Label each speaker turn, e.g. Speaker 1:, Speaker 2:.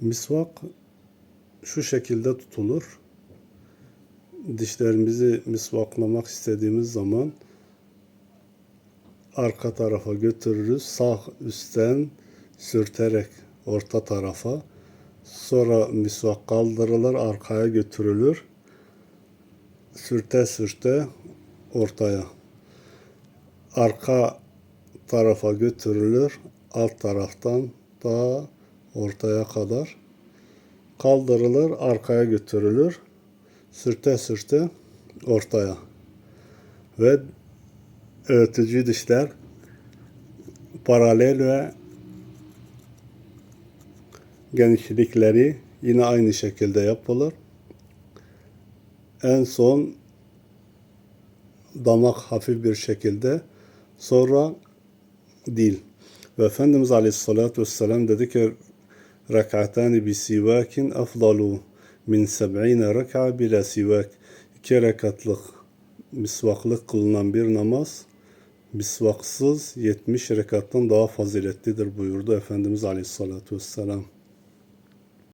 Speaker 1: Misvak şu şekilde tutulur. Dişlerimizi misvaklamak istediğimiz zaman arka tarafa götürürüz. Sağ üstten sürterek orta tarafa. Sonra misvak kaldırılır, arkaya götürülür. Sürte sürte ortaya. Arka tarafa götürülür. Alt taraftan daha ortaya kadar kaldırılır, arkaya götürülür. Sürte sürte ortaya. Ve öğütücü dişler paralel ve genişlikleri yine aynı şekilde yapılır. En son damak hafif bir şekilde sonra dil. Ve Efendimiz Aleyhisselatü Vesselam dedi ki rekatani bi sivakin afdalu min seb'ine reka bila sivak. İki rekatlık misvaklık kılınan bir namaz misvaksız 70 rekattan daha faziletlidir buyurdu Efendimiz Aleyhisselatü Vesselam.